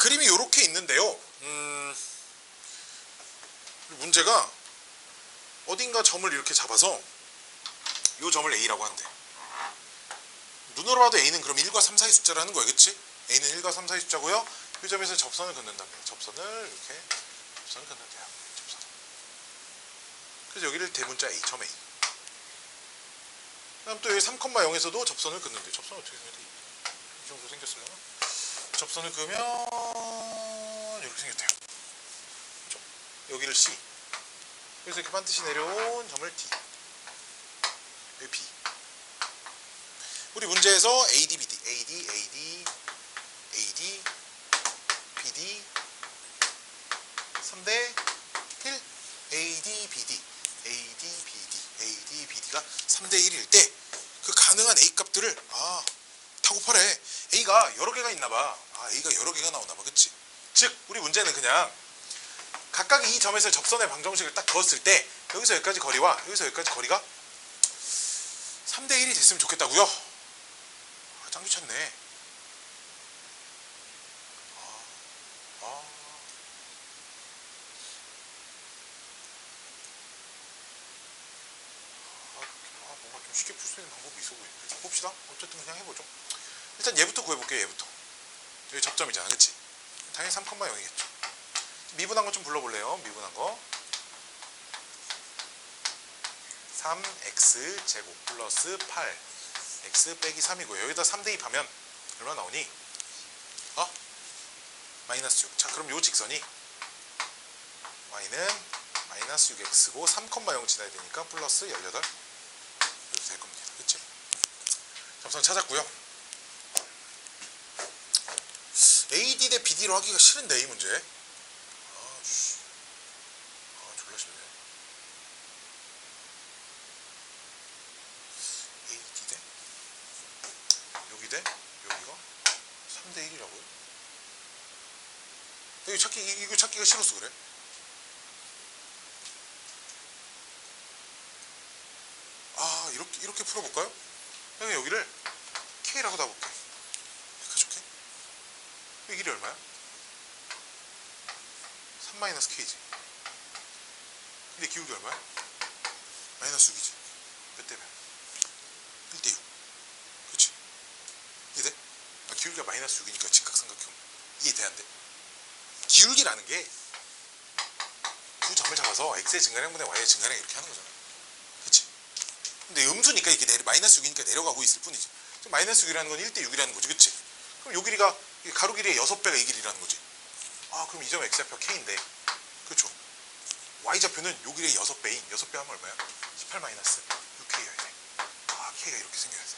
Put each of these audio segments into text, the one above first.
그림이 이렇게 있는데요. 음, 문제가 어딘가 점을 이렇게 잡아서 이 점을 A라고 한대. 눈으로 봐도 A는 그럼 1과 3 사이 숫자라는 거야, 그치? A는 1과 3 사이 숫자고요. 이 점에서 접선을 긋는답니다. 접선을 이렇게 접선을 긋는데요. 접선. 그래서 여기를 대문자 A, 점 A. 그다음 또 여기 3,0에서도 접선을 긋는데 접선 어떻게 돼? 이 정도 생겼으려나? 접선을 그으면 이렇게 생겼대요. 그죠? 여기를 C. 그래서 이렇게 반드시 내려온 점을 D. 여기 B. 우리 문제에서 AD, BD, AD, AD, AD, BD 3대 1, AD, BD, AD, BD, AD, BD가 3대 1일 때 그 가능한 A 값들을 아 타고 팔해. A가 여러 개가 있나 봐. 아, A가 여러 개가 나오나 봐. 그치? 즉, 우리 문제는 그냥 각각 이 점에서 접선의 방정식을 딱 그었을 때 여기서 여기까지 거리와 여기서 여기까지 거리가 3대 1이 됐으면 좋겠다고요. 아, 짱 귀찮네. 아, 아. 아, 아, 뭔가 좀 쉽게 풀 수 있는 방법이 있어 보이는데. 봅시다. 어쨌든 그냥 해보죠. 일단 얘부터 구해볼게요. 얘부터. 여기 접점이잖아, 그치? 당연히 3,0이겠죠. 미분한 거 좀 불러볼래요? 미분한 거. 3x 제곱 플러스 8 x 빼기 3이고 여기다 3대 2 하면 얼마 나오니? 어? 마이너스 6. 자, 그럼 요 직선이 y는 마이너스 6x고 3,0 지나야 되니까 플러스 18 이렇게 될 겁니다. 그치? 점선 찾았고요. AD 대 BD로 하기가 싫은데 이 문제. 아, 씨. 아, 졸라 싫네. AD 대 여기 대 여기가 3대 1이라고요? 여기 찾기 이- 이거 찾기가 싫어서 그래? 아 이렇게 이렇게 풀어볼까요? 그냥 여기를 K라고. 여기까지 오케이? 이 길이 얼마야? 3 마이너스 K지. 근데 기울기 얼마야? 마이너스 6이지. 몇 대 몇? 1대 6. 그치? 이해돼? 아, 기울기가 마이너스 6이니까 직각삼각형. 이해돼 안 돼? 기울기라는 게 두 점을 잡아서 x의 증가량분의 y의 증가량 이렇게 하는 거잖아. 그치? 근데 음수니까 이렇게 내려, 마이너스 6이니까 내려가고 있을 뿐이지. 마이너스 6이라는 건 1대 6이라는 거지. 그치? 그럼 요 길이가 이 가로 길이의 6배가 이 길이라는 거지. 아, 그럼 이 점 x좌표 k인데. 그렇죠? y좌표는 요 길이의 6배인 6배 하면 얼마야? 18 마이너스 6k여야 돼. 아, k가 이렇게 생겨야 돼.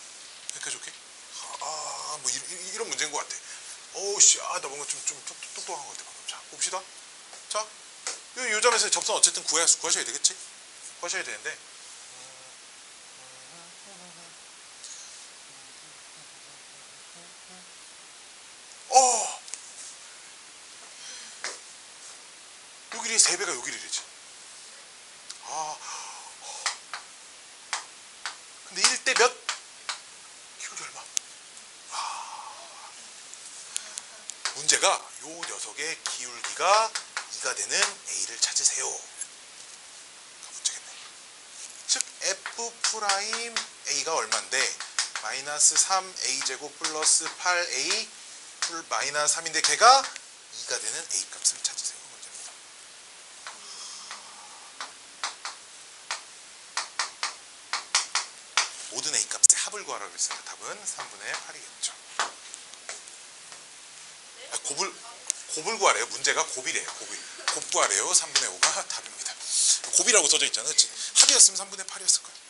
여기까지 오케이? 아, 뭐 이, 런 문제인 것 같아. 어우 씨, 아, 나 뭔가 좀, 좀 똑- 똑똑한 것 같아. 자, 봅시다. 자, 요, 요 점에서 접선 어쨌든 구해, 구하셔야 되겠지? 구하셔야 되는데. 어! 요 길이 3배가 요 길이래지. 아. 근데 1대 몇? 기울기 얼마? 아. 문제가 요 녀석의 기울기가 2가 되는 A를 찾으세요. 가 문제겠네. 즉 F 프라임 A가 얼마인데 마이너스 3A 제곱 플러스 8A 풀 마이너스 3인데 걔가 2가 되는 A 값을 찾으세요. 문제입니다. 모든 A 값의 합을 구하라고 그랬어요. 답은 3분의 8이겠죠. 아, 곱을 곱을 구하래요. 문제가 곱이래요. 곱이 곱 구하래요. 3분의 5가 답입니다. 곱이라고 써져 있잖아요. 합이었으면 3분의 8이었을 거예요.